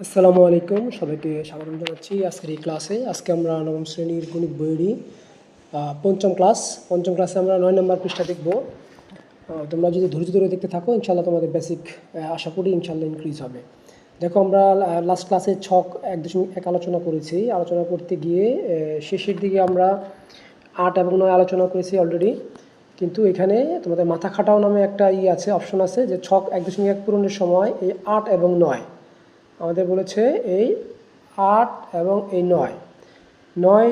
আসসালামু আলাইকুম, সবাইকে স্বাগতম জানাচ্ছি আজকের এই ক্লাসে। আজকে আমরা নবম শ্রেণির গণিত বইয়েরই পঞ্চম ক্লাস। পঞ্চম ক্লাসে আমরা নয় নম্বর পৃষ্ঠা দেখব। তোমরা যদি ধৈর্য ধরে দেখতে থাকো ইনশাল্লাহ তোমাদের বেসিক আশা করি ইনশাল্লাহ ইনক্রিজ হবে। দেখো, আমরা লাস্ট ক্লাসে ছক এক দশমিক এক আলোচনা করেছি। আলোচনা করতে গিয়ে শেষের দিকে আমরা আট এবং নয় আলোচনা করেছি অলরেডি কিন্তু এখানে তোমাদের মাথা খাটাও নামে একটা ই আছে অপশন আছে যে ছক এক দশমিক এক পূরণের সময় এই আট এবং নয় আমাদের বলেছে এই আট এবং এই নয়। নয়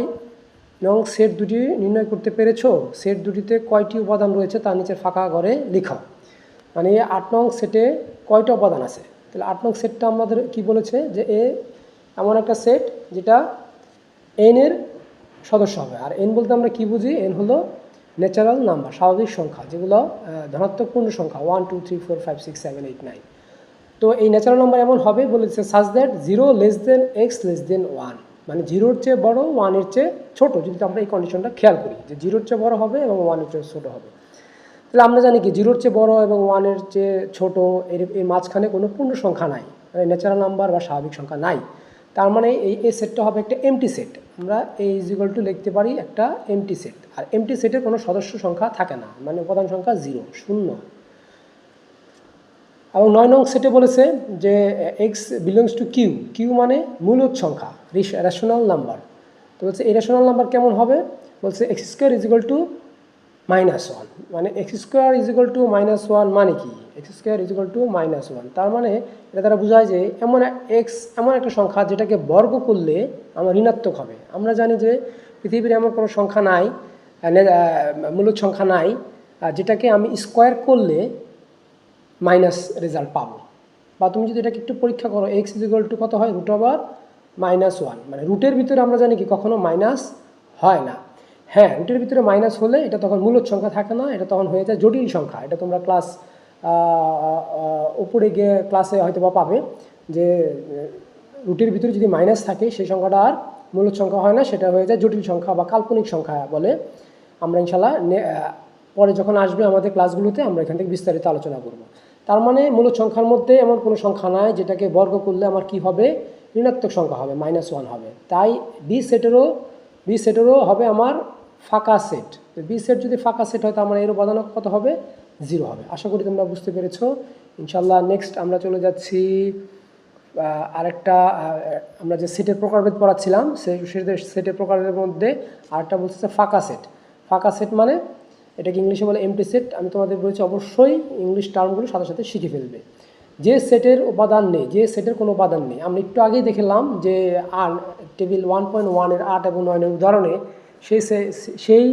নং সেট দুটি নির্ণয় করতে পেরেছ? সেট দুটিতে কয়টি উপাদান রয়েছে তার নিচে ফাঁকা ঘরে লিখো মানে আট নং সেটে কয়টা উপাদান আছে? তাহলে আট নং সেটটা আমাদের কি বলেছে? যে এ এমন একটা সেট যেটা এন এর সদস্য হবে। আর এন বলতে আমরা কি বুঝি? এন হলো ন্যাচারাল নাম্বার স্বাভাবিক সংখ্যা, যেগুলো ধনাত্মক পূর্ণ সংখ্যা one two three four five six seven eight nine তো এই ন্যাচারাল নাম্বার এমন হবে বলেছে such that zero less than x less than one মানে জিরোর চেয়ে বড় ওয়ানের চেয়ে ছোট, যদি আমরা এই কন্ডিশনটা খেয়াল করি, যে জিরোর চেয়ে বড় হবে এবং ওয়ানের চেয়ে ছোট হবে। তাহলে আমরা জানি কি জিরোর চেয়ে বড় এবং ওয়ানের চেয়ে ছোট, এর এই মাঝখানে কোনো পূর্ণ সংখ্যা নাই মানে ন্যাচারাল নাম্বার বা স্বাভাবিক সংখ্যা নাই। তার মানে এই এই সেটটা হবে একটা এমটি সেট আমরা এই ইজিক্যাল টু লিখতে পারি একটা এমটি সেট আর এমটি সেটের কোনো সদস্য সংখ্যা থাকে না মানে উপাদান সংখ্যা জিরো শূন্য। এবং নয় নং সেটে বলেছে যে x belongs to Q Q মানে মূলত সংখ্যা রেশনাল নাম্বার তো বলছে, এই রেশনাল নাম্বার কেমন হবে? বলছে x square is equal to minus one মানে x square is equal to minus one মানে কি? X square is equal to minus one তার মানে এটা তারা বোঝায় যে, এমন এক্স এমন একটা সংখ্যা যেটাকে বর্গ করলে আমার ঋণাত্মক হবে। আমরা জানি যে, পৃথিবীর এমন কোনো সংখ্যা নাই মূলত সংখ্যা নাই যেটাকে আমি স্কোয়ার করলে মাইনাস রেজাল্ট পাবো। বা তুমি যদি এটাকে একটু পরীক্ষা করো এক্স ইজিক্যাল টু কত হয়? রুট ওভার মাইনাস ওয়ান মানে রুটের ভিতরে আমরা জানি কি, কখনো মাইনাস হয় না। হ্যাঁ রুটের ভিতরে মাইনাস হলে এটা তখন মূলত সংখ্যা থাকে না, এটা তখন হয়ে যায় জটিল সংখ্যা। এটা তোমরা ক্লাস উপরে গিয়ে ক্লাসে হয়তো বা পাবে যে রুটের ভিতরে যদি মাইনাস থাকে, সেই সংখ্যাটা আর মূলত সংখ্যা হয় না, সেটা হয়ে যায় জটিল সংখ্যা বা কাল্পনিক সংখ্যা বলে আমরা ইনশাল্লাহ পরে যখন আসবে আমাদের ক্লাসগুলোতে আমরা এখান থেকে বিস্তারিত আলোচনা করব। তার মানে মূলত সংখ্যার মধ্যে এমন কোনো সংখ্যা নাই যেটাকে বর্গ করলে আমার কি হবে? ঋণাত্মক সংখ্যা হবে মাইনাস ওয়ান হবে। তাই বি সেটেরও বি সেটেরও হবে আমার ফাঁকা সেট বি সেট যদি ফাঁকা সেট হয় তো আমার এর উপাদান কত হবে? জিরো হবে। আশা করি তোমরা বুঝতে পেরেছ। ইনশাল্লাহ নেক্সট আমরা চলে যাচ্ছি আরেকটা আমরা যে সেটের প্রকারভেদ পড়াচ্ছিলাম, সে সেটের প্রকারের মধ্যে আরেকটা বলছে ফাঁকা সেট ফাঁকা সেট মানে এটাকে ইংলিশে বলে এমটি সেট আমি তোমাদের বলেছি অবশ্যই ইংলিশ টার্মগুলো সাথে সাথে শিখে ফেলবে। যে সেটের উপাদান নেই, যে সেটের কোনো উপাদান নেই। আমরা একটু আগেই দেখলাম যে আর টেবিল ওয়ান পয়েন্ট ওয়ানের আট এবং নয়নের উদাহরণে সেই সেই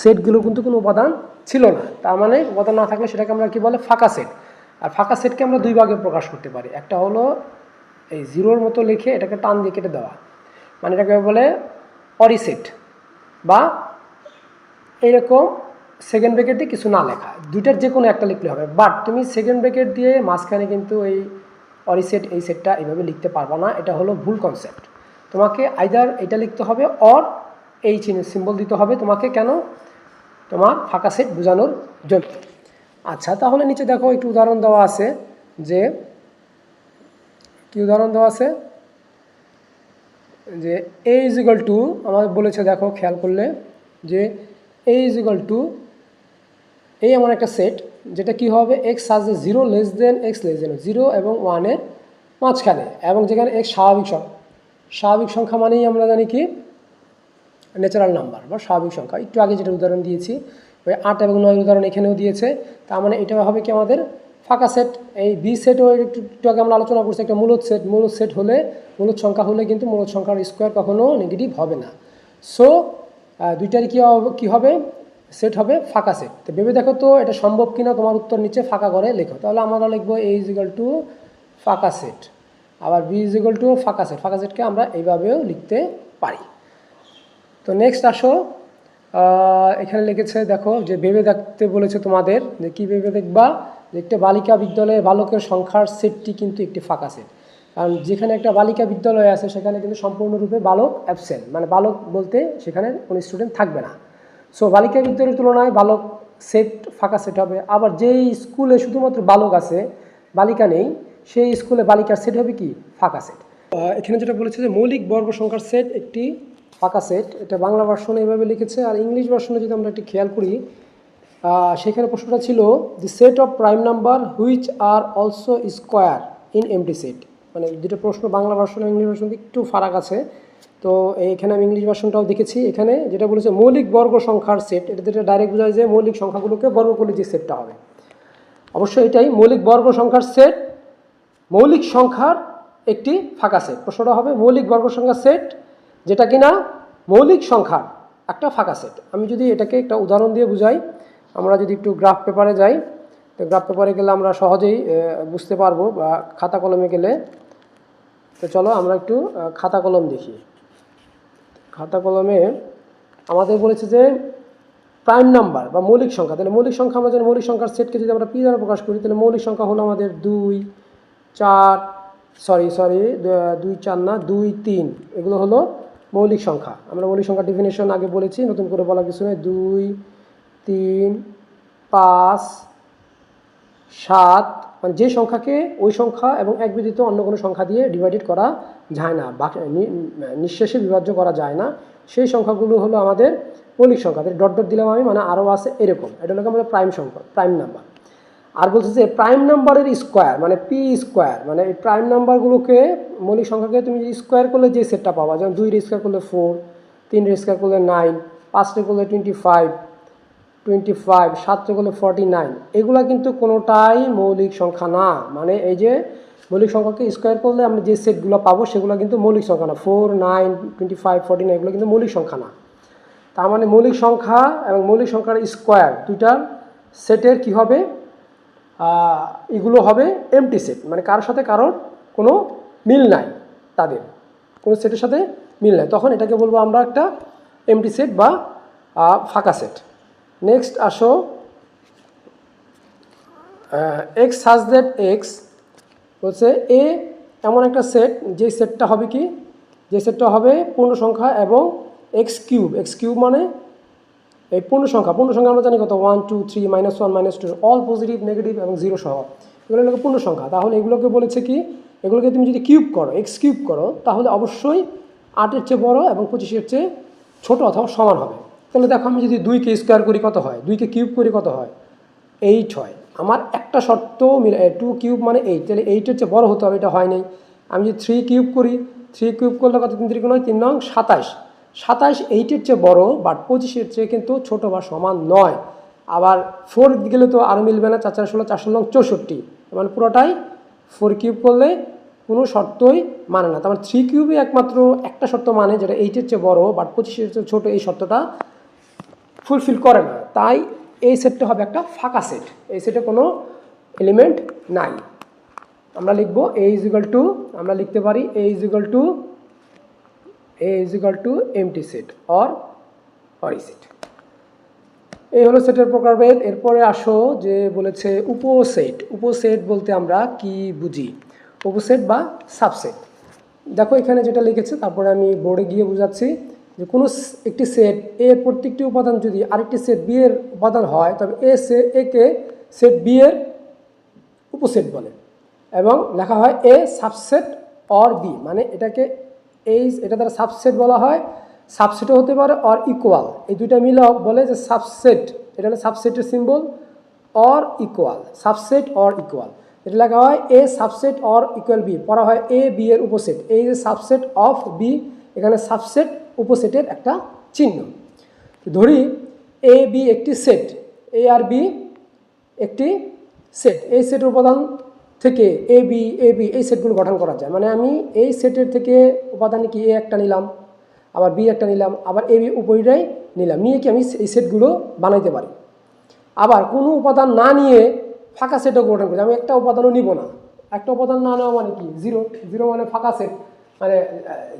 সেটগুলো কিন্তু কোনো উপাদান ছিল না। তার মানে উপাদান না থাকলে সেটাকে আমরা কি বলে? ফাঁকা সেট আর ফাঁকা সেটকে আমরা দুই ভাগে প্রকাশ করতে পারি। একটা হলো এই জিরোর মতো লিখে এটাকে টান দিয়ে কেটে দেওয়া। মানে এটাকে বলে অরিসেট বা এরকম সেকেন্ড ব্রেকেট দিয়ে কিছু না লেখা। দুইটার যে কোনো একটা লিখলে হবে। বাট তুমি সেকেন্ড ব্রেকেট দিয়ে মাঝখানে কিন্তু এই অরি সেট এই সেটটা এইভাবে লিখতে পারবা না। এটা হলো ভুল কনসেপ্ট তোমাকে আইদার এটা লিখতে হবে অর এই সিম্বল দিতে হবে তোমাকে কেন? তোমার ফাঁকা সেট বোঝানোর জন্য। আচ্ছা তাহলে নিচে দেখো একটু উদাহরণ দেওয়া আছে যে, কি উদাহরণ দেওয়া আছে? যে এ ইজ টু আমাদের বলেছে দেখো, খেয়াল করলে, যে এ ইজ টু এই এমন একটা সেট যেটা কি হবে? X such zero less than x less than zero এবং ওয়ানের মাঝখানে এবং যেখানে এক্স স্বাভাবিক সংখ্যা। স্বাভাবিক সংখ্যা মানেই আমরা জানি কি? ন্যাচারাল নাম্বার বা স্বাভাবিক সংখ্যা। একটু আগে যেটা উদাহরণ দিয়েছি, ওই আট এবং নয় উদাহরণ এখানেও দিয়েছে। তার মানে এটা হবে কি আমাদের ফাঁকা সেট এই বি সেটও একটু একটু আগে আমরা আলোচনা করছি, একটা মূলত সেট মূলত সেট হলে, মূলত সংখ্যা হলে কিন্তু মূলত সংখ্যার স্কোয়ার কখনও নেগেটিভ হবে না। সো হবে, কী হবে? সেট হবে, ফাঁকা সেট তো ভেবে দেখো তো, এটা সম্ভব কিনা? তোমার উত্তর নিচে ফাঁকা করে লেখো। তাহলে আমরা লিখব এ ইজ ইকাল টু ফাঁকা সেট আবার বি ইজ ইকাল টু ফাঁকা সেট ফাঁকা সেটকে আমরা এইভাবেও লিখতে পারি। তো নেক্সট আসো। এখানে লিখেছে, দেখো, যে ভেবে দেখতে বলেছে তোমাদের, যে কী ভেবে দেখবা? যে একটা বালিকা বিদ্যালয়ে বালকের সংখ্যার সেটটি কিন্তু একটি ফাঁকা সেট কারণ যেখানে একটা বালিকা বিদ্যালয় আছে, সেখানে কিন্তু সম্পূর্ণরূপে বালক অ্যাবসেন্ট মানে বালক বলতে সেখানে কোনো স্টুডেন্ট থাকবে না। সো বালিকা বিদ্যালয়ের তুলনায় বালক সেট ফাঁকা সেট হবে। আবার যেই স্কুলে শুধুমাত্র বালক আছে, বালিকা নেই, সেই স্কুলে বালিকার সেট হবে কি? ফাঁকা সেট এখানে যেটা বলেছে যে মৌলিক বর্গ সংখ্যার সেট একটি ফাঁকা সেট এটা বাংলা ভার্সনে এভাবে লিখেছে। আর ইংলিশ ভার্সনে যদি আমরা একটি খেয়াল করি সেখানে প্রশ্নটা ছিল the set of prime number which are also square in empty set মানে দুটো প্রশ্ন বাংলা ভার্সন ইংলিশ ভার্সন একটু ফারাক আছে। তো এখানে আমি ইংলিশ ভার্সনটাও দেখেছি। এখানে যেটা বলেছে, মৌলিক বর্গ সংখ্যার সেট এটা যেটা ডাইরেক্ট বোঝায় যে মৌলিক সংখ্যাগুলোকে বর্গ করলে যে সেটটা হবে। অবশ্যই এটাই, মৌলিক বর্গ সংখ্যার সেট মৌলিক সংখ্যার একটি ফাঁকা সেট প্রশ্নটা হবে, মৌলিক বর্গ সংখ্যার সেট যেটা কিনা? মৌলিক সংখ্যার একটা ফাঁকা সেট আমি যদি এটাকে একটা উদাহরণ দিয়ে বুঝাই, আমরা যদি একটু গ্রাফ পেপারে যাই, তো গ্রাফ পেপারে গেলে আমরা সহজেই বুঝতে পারব, বা খাতা কলমে গেলে। তো চলো আমরা একটু খাতা কলম দেখি। খাতা কলমে আমাদের বলেছে যে প্রাইম নাম্বার বা মৌলিক সংখ্যা। তাহলে মৌলিক সংখ্যা আমরা জানি, মৌলিক সংখ্যার সেটকে যদি আমরা পি দ্বারা প্রকাশ করি, তাহলে মৌলিক সংখ্যা হলো আমাদের দুই, চার সরি সরি দুই, চার না, দুই, তিন। এগুলো হলো মৌলিক সংখ্যা। আমরা মৌলিক সংখ্যা ডিফিনেশন আগে বলেছি, নতুন করে বলা কিছু নয় দুই, তিন, পাঁচ, সাত মানে যে সংখ্যাকে ওই সংখ্যা এবং এক ব্যতীত অন্য কোনো সংখ্যা দিয়ে ডিভাইডেড করা যায় না, বা নিঃশেষে বিভাজ্য করা যায় না। সেই সংখ্যাগুলো হলো আমাদের মৌলিক সংখ্যা। ডট ডট দিলাম আমি মানে আরও আছে এরকম। এটা হলো আমাদের প্রাইম সংখ্যা প্রাইম নাম্বার আর বলছে যে প্রাইম নাম্বারের স্কোয়ার মানে পি স্কোয়ার মানে এই প্রাইম নাম্বারগুলোকে মৌলিক সংখ্যাকে তুমি স্কোয়ার করলে যে সেটটা পাবা, যেমন দুই স্কোয়ার করলে ফোর তিন স্কোয়ার করলে নাইন পাঁচটা করলে টোয়েন্টি ফাইভ টোয়েন্টি ফাইভ সাতটা করলে ফর্টি নাইন এগুলা কিন্তু কোনোটাই মৌলিক সংখ্যা না। মানে এই যে মৌলিক সংখ্যাকে স্কোয়ার করলে আমরা যে সেটগুলো পাবো, সেগুলো কিন্তু মৌলিক সংখ্যা না। Four nine twenty five forty nine এগুলো কিন্তু মৌলিক সংখ্যা না। তার মানে মৌলিক সংখ্যা এবং মৌলিক সংখ্যার স্কোয়ার দুইটার সেটের কি হবে? এগুলো হবে এমটি সেট মানে কারোর সাথে কারোর কোনো মিল নাই তাদের। কোনো সেটের সাথে মিল নাই। তখন এটাকে বলব আমরা একটা এমটি সেট বা ফাঁকা সেট নেক্সট আসো। এক্স হাজ দ্যাট এক্স বলছে এ এমন একটা সেট যে সেটটা হবে কি? যে সেটটা হবে পূর্ণ সংখ্যা এবং এক্স কিউব এক্স কিউব মানে এই পূর্ণ সংখ্যা। পূর্ণ সংখ্যা আমরা জানি কত? One two three minus one minus two all positive negative এবং জিরো সহ। এগুলো হলো পূর্ণ সংখ্যা। তাহলে এগুলোকে বলেছে কি? এগুলোকে তুমি যদি কিউব করো এক্স কিউব করো, তাহলে অবশ্যই আটের চেয়ে বড় এবং পঁচিশের চেয়ে ছোট অথবা সমান হবে। তাহলে দেখো আমি যদি দুইকে স্কোয়ার করি কত হয়? দুইকে কিউব করি কত হয়? এইট হয়। আমার একটা শর্ত মিলে টু কিউব মানে এইট তাহলে এইটের চেয়ে বড় হতে হবে, এটা হয় নাই। আমি যদি থ্রি কিউব করি থ্রি কিউব করলে কত? তিন তিরিক নয় তিন নং সাতাইশ সাতাইশ এইটের চেয়ে বড় বাট পঁচিশের চেয়ে কিন্তু ছোট বা সমান নয়। আবার ফোর গেলে তো আরও মিলবে না, চার চার ষোলো চারশো নং চৌষট্টি। মানে পুরোটাই ফোর কিউব করলে কোনো শর্তই মানে না। তার থ্রি কিউবে একমাত্র একটা শর্ত মানে যেটা এইটের চেয়ে বড় বাট পঁচিশের চেয়ে ছোটো, এই শর্তটা ফুলফিল করে না। তাই এই সেটটা হবে একটা ফাঁকা সেট এই সেটে কোনো এলিমেন্ট নাই। আমরা লিখব এ ইজিক্যাল টু আমরা লিখতে পারি A is equal to A is equal to empty set or Ori set এই হলো সেটের প্রকারভেদ। এরপরে আসো যে বলেছে উপসেট উপসেট বলতে আমরা কি বুঝি? উপসেট বা সাবসেট দেখো এখানে যেটা লিখেছে, তারপরে আমি বোর্ডে গিয়ে বুঝাচ্ছি। যে কোনো একটি সেট এ এর প্রত্যেকটি উপাদান যদি আরেকটি সেট বি এর উপাদান হয়, তবে এ সে একে সেট বি এর উপসেট বলে। এবং লেখা হয় এ সাবসেট অর বি মানে এটাকে এই, এটা দ্বারা সাবসেট বলা হয় সাবসেটও হতে পারে অর ইকুয়াল এই দুইটা মিলে বলে যে সাবসেট এটা হলো সাবসেটের symbol or equal subset or equal এটা লেখা হয় A subset or equal B পড়া হয় এ বি এর উপসেট। এই যে সাবসেট অফ বি এখানে সাবসেট উপসেটের একটা চিহ্ন। ধরি এ বি একটি সেট এ আর বি একটি সেট এই সেটের উপাদান থেকে এ বি এ বি এই সেটগুলো গঠন করা যায়। মানে আমি এই সেটের থেকে উপাদান কি এ একটা নিলাম, আবার বি একটা নিলাম, আবার এ বি উপরিটাই নিলাম। নিয়ে কি আমি এই সেটগুলো বানাইতে পারি? আবার কোনো উপাদান না নিয়ে ফাঁকা সেটও গঠন করি। আমি একটা উপাদানও নিব না। একটা উপাদান না নেওয়া মানে কি? জিরো জিরো মানে ফাঁকা সেট মানে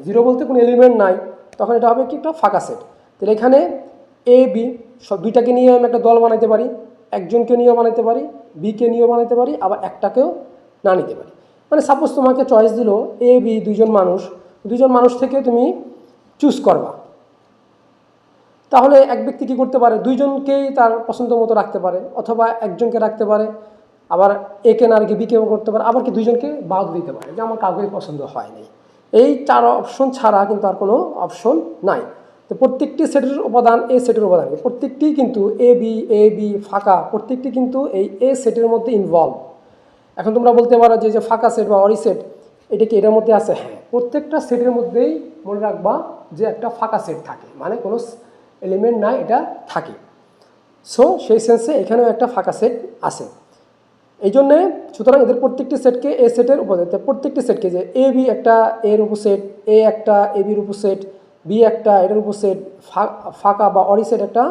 জিরো বলতে কোনো এলিমেন্ট নাই। তখন এটা হবে কি একটা ফাঁকা সেট তাহলে এখানে এ বি সব দুইটাকে নিয়ে আমি একটা দল বানাইতে পারি। একজনকে নিয়েও বানাইতে পারি বিকে নিয়েও বানাইতে পারি, আবার একটাকেও না নিতে পারি। মানে সাপোজ তোমাকে চয়েস দিল এ বি দুইজন মানুষ। দুজন মানুষ থেকে তুমি চুজ করবা। তাহলে এক ব্যক্তি কী করতে পারে? দুইজনকেই তার পছন্দ মতো রাখতে পারে, অথবা একজনকে রাখতে পারে, আবার একে না রেখে বিকেও করতে পারে, আবার কি দুইজনকে বাদ দিতে পারে? যে আমার কাউকেই পছন্দ হয় নাই। এই চার অপশন ছাড়া কিন্তু আর কোনো অপশন নাই। তো প্রত্যেকটি সেটের উপাদান এ সেটের উপাদান প্রত্যেকটি কিন্তু এ বি এ বি ফাঁকা, প্রত্যেকটি কিন্তু এই এ সেটের মধ্যে ইনভলভ এখন তোমরা বলতে পারো যে যে ফাঁকা সেট বা অরি সেট এটা কি এটার মধ্যে আছে? হ্যাঁ প্রত্যেকটা সেটের মধ্যেই মনে রাখবা যে একটা ফাঁকা সেট থাকে মানে কোনো এলিমেন্ট নাই, এটা থাকে। সো সেই সেন্সে এখানেও একটা ফাঁকা সেট আছে। এই জন্যে সুতরাং এদের প্রত্যেকটি সেটকে এ সেটের উপসেট প্রত্যেকটি সেটকে যে এ, বি একটা এর উপসেট, এ একটা, এ, বির উপসেট, বি একটা এটার উপসেট ফাঁকা বা অরি সেট একটা,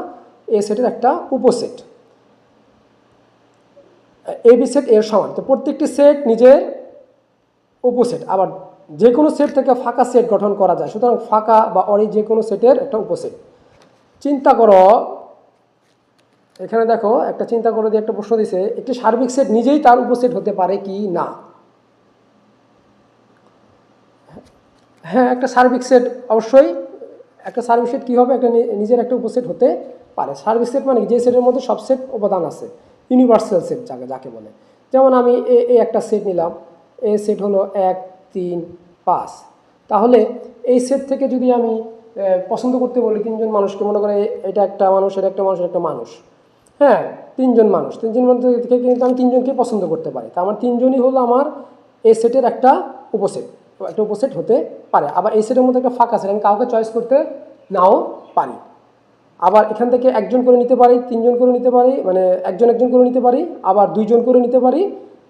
এ সেটের একটা উপসেট। এ, বি সেট এর সমান। তো প্রত্যেকটি সেট নিজের উপসেট। আবার যে কোনো সেট থেকে ফাঁকা সেট গঠন করা যায়, সুতরাং ফাঁকা বা অরি যে কোনো সেটের একটা উপসেট। চিন্তা করো এখানে দেখো, একটা চিন্তা করে দিয়ে একটা প্রশ্ন দিছে, একটি সার্বিক সেট নিজেই তার উপসেট হতে পারে কি না? হ্যাঁ একটা সার্বিক সেট অবশ্যই, একটা সার্বিক সেট কী হবে? একটা নিজের একটা উপসেট হতে পারে। সার্বিক সেট মানে? যে সেটের মধ্যে সব সেট উপাদান আছে, ইউনিভার্সাল সেট যাকে যাকে বলে। যেমন আমি এ এ একটা সেট নিলাম, এ সেট হলো এক, তিন, পাঁচ। তাহলে এই সেট থেকে যদি আমি পছন্দ করতে বলি তিনজন মানুষকে, মনে করে এটা একটা মানুষ, এটা একটা মানুষ একটা মানুষ। হ্যাঁ তিনজন মানুষ। তিনজন মানুষ থেকে কিন্তু আমি তিনজনকে পছন্দ করতে পারি। তা আমার তিনজনই হলো আমার এ সেটের একটা উপসেট। একটা উপসেট হতে পারে। আবার এই সেটের মধ্যে একটা ফাঁকা সেট আমি কাউকে চয়েস করতে নাও পারি। আবার এখান থেকে একজন করে নিতে পারি, তিনজন করে নিতে পারি মানে একজন একজন করে নিতে পারি, আবার দুইজন করে নিতে পারি,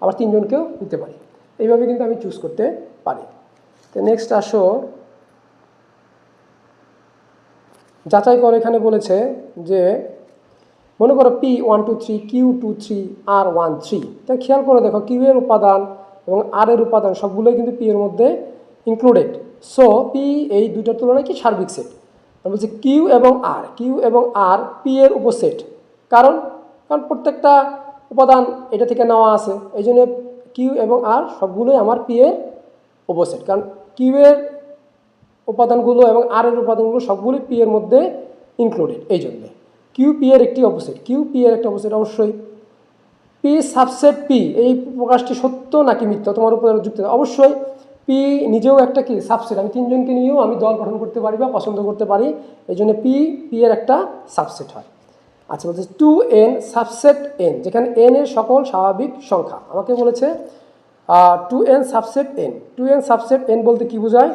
আবার তিনজনকেও নিতে পারি। এইভাবে কিন্তু আমি চুজ করতে পারি। তো নেক্সট আসো। যাচাই করে এখানে বলেছে যে মনে করো P one two three Q two three R one three তাই খেয়াল করে দেখো কিউ এর উপাদান এবং আর এর উপাদান সবগুলোই কিন্তু পি এর মধ্যে ইনক্লুডেড সো পি এই দুইটার তুলনায় কি সার্বিক সেট বলছি কিউ এবং আর কিউ এবং আর পি এর উপসেট কারণ কারণ প্রত্যেকটা উপাদান এটা থেকে নেওয়া আছে। এই জন্য কিউ এবং আর সবগুলোই আমার পি এর উপসেট কারণ কিউ এর উপাদানগুলো এবং আর এর উপাদানগুলো সবগুলোই পি এর মধ্যে ইনক্লুডেড এই জন্যে। কিউ পি এর একটি অপোজিট কিউ পি এর একটা অপোজিট অবশ্যই। পি সাবসেট পি এই প্রকাশটি সত্য নাকি মিথ্যা? তোমার উপর যুক্ত অবশ্যই পি নিজেও একটা কি? সাবসেট আমি তিনজনকে নিয়েও আমি দল গঠন করতে পারি বা পছন্দ করতে পারি এই জন্য পি পি এর একটা সাবসেট হয়। আচ্ছা বলছে টু এন সাবসেট এন যেখানে এন এর সকল স্বাভাবিক সংখ্যা। আমাকে বলেছে two N subset N two N subset N বলতে কি বোঝায়?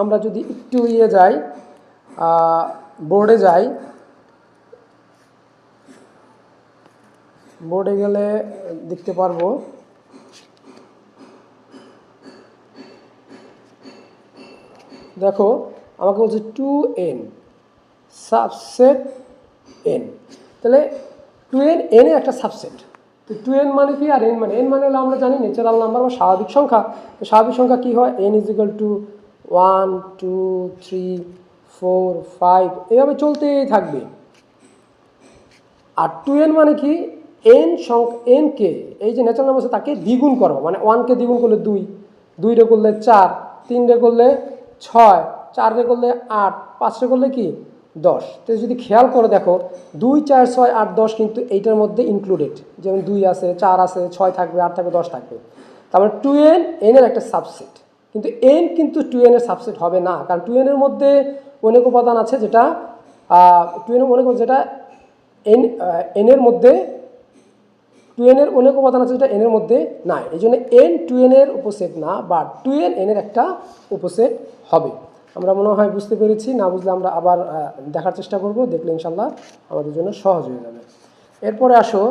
আমরা যদি একটু ইয়ে যাই বোর্ডে যাই বোর্ডে গেলে দেখতে পারব। দেখো, আমাকে বলছে টু এন সাবসেট এন তাহলে টু এন এন একটা সাবসেট তো টু এন মানে কি আর এন মানে? এন মানে আমরা জানি ন্যাচারাল নাম্বার বা স্বাভাবিক সংখ্যা। তো স্বাভাবিক সংখ্যা কী হয়? N is equal to one two three four five এভাবে চলতেই থাকবে। আর টু এন মানে কি? এন সংখ্যা এন কে, এই যে ন্যাচারাল নাম্বার তাকে দ্বিগুণ করো মানে ওয়ানকে দ্বিগুণ করলে দুই দুইরে করলে চার তিনরে করলে ছয় চাররে করলে আট পাঁচরে করলে কি? দশ। তো যদি খেয়াল করে দেখো, দুই, চার, ছয়, আট, দশ কিন্তু এইটার মধ্যে ইনক্লুডেড যেমন দুই আছে, চার আছে, ছয় থাকবে, আট থাকবে, দশ থাকবে। তারপরে টু এন এনের একটা সাবসেট কিন্তু এন কিন্তু টু এনের সাবসেট হবে না। কারণ টু এনের মধ্যে অনেক উপাদান আছে যেটা টু এনের অনেক যেটা এন এনের মধ্যে টু এনের অনেক উপাদান আছে যেটা এনের মধ্যে নাই। এই জন্য এন টু এনের উপসেট না বা টু এন এনের একটা উপসেট হবে। আমরা মনে হয় বুঝতে পেরেছি, না বুঝলে আমরা আবার দেখার চেষ্টা করব, দেখলে ইনশাল্লাহ আমাদের জন্য সহজ হয়ে যাবে। এরপরে আসো